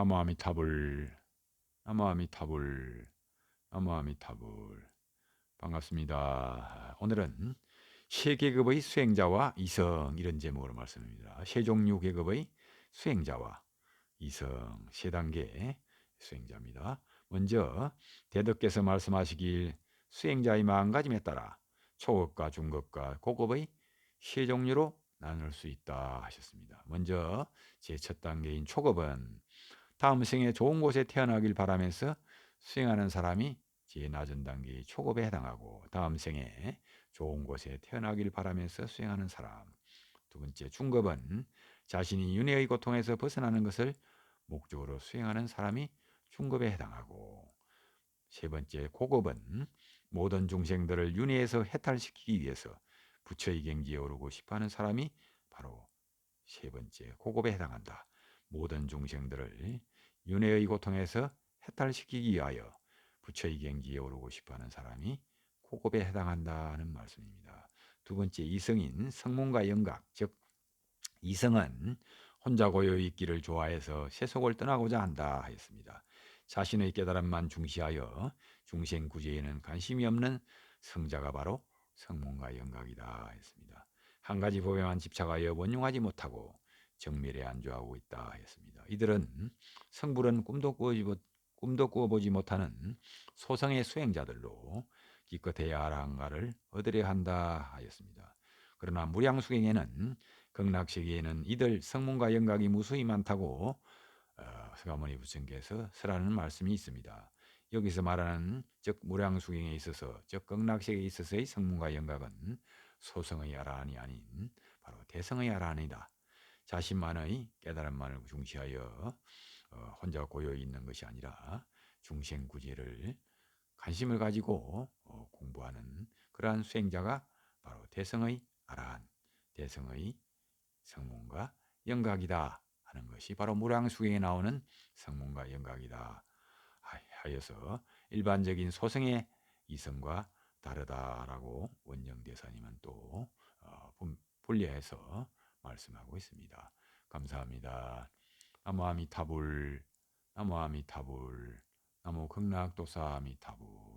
나무 아미타불 나무 아미타불 나무 아미타불 반갑습니다. 오늘은 세 계급의 수행자와 이성 이런 제목으로 말씀드립니다. 세 종류 계급의 수행자와 이성 세 단계 수행자입니다. 먼저 대덕께서 말씀하시길 수행자의 마음가짐에 따라 초급과 중급과 고급의 세 종류로 나눌 수 있다 하셨습니다. 먼저 제 첫 단계인 초급은 다음 생에 좋은 곳에 태어나길 바라면서 수행하는 사람이 제 낮은 단계의 초급에 해당하고 다음 생에 좋은 곳에 태어나길 바라면서 수행하는 사람. 두 번째 중급은 자신이 윤회의 고통에서 벗어나는 것을 목적으로 수행하는 사람이 중급에 해당하고 세 번째 고급은 모든 중생들을 윤회에서 해탈시키기 위해서 부처의 경지에 오르고 싶어하는 사람이 바로 세 번째 고급에 해당한다. 모든 중생들을 윤회의 고통에서 해탈시키기 위하여 부처의 경지에 오르고 싶어하는 사람이 고급에 해당한다는 말씀입니다. 두 번째 이성인 성문과 영각 즉 이성은 혼자 고요히 있기를 좋아해서 세속을 떠나고자 한다 하였습니다. 자신의 깨달음만 중시하여 중생 구제에는 관심이 없는 성자가 바로 성문과 영각이다 했습니다. 한 가지 법에만 집착하여 원용하지 못하고 정밀에 안주하고 있다 했습니다. 이들은 성불은 꿈도 꾸어지, 꿈도 꾸어보지 못하는 소성의 수행자들로 기껏해야 아라한가를 얻으려 한다 하였습니다. 그러나 무량수행에는 극락세계에는 이들 성문과 영각이 무수히 많다고 어, 서가모니 부처님께서 설하는 말씀이 있습니다. 여기서 말하는 즉 무량수행에 있어서 즉 극락세계에 있어서의 성문과 영각은 소성의 아라한이 아닌 바로 대성의 아라한이다. 자신만의 깨달음만을 중시하여 어, 혼자 고요히 있는 것이 아니라 중생 구제를 관심을 가지고 어, 공부하는 그러한 수행자가 바로 대성의 아라한, 대성의 성문과 영각이다 하는 것이 바로 무량수행에 나오는 성문과 영각이다 하여서 일반적인 소성의 이성과 다르다라고 원정대사님은 또 어, 분리해서 말씀하고 있습니다. 감사합니다. 나무 아미타불 나무 아미타불 나무 극락도사 아미타불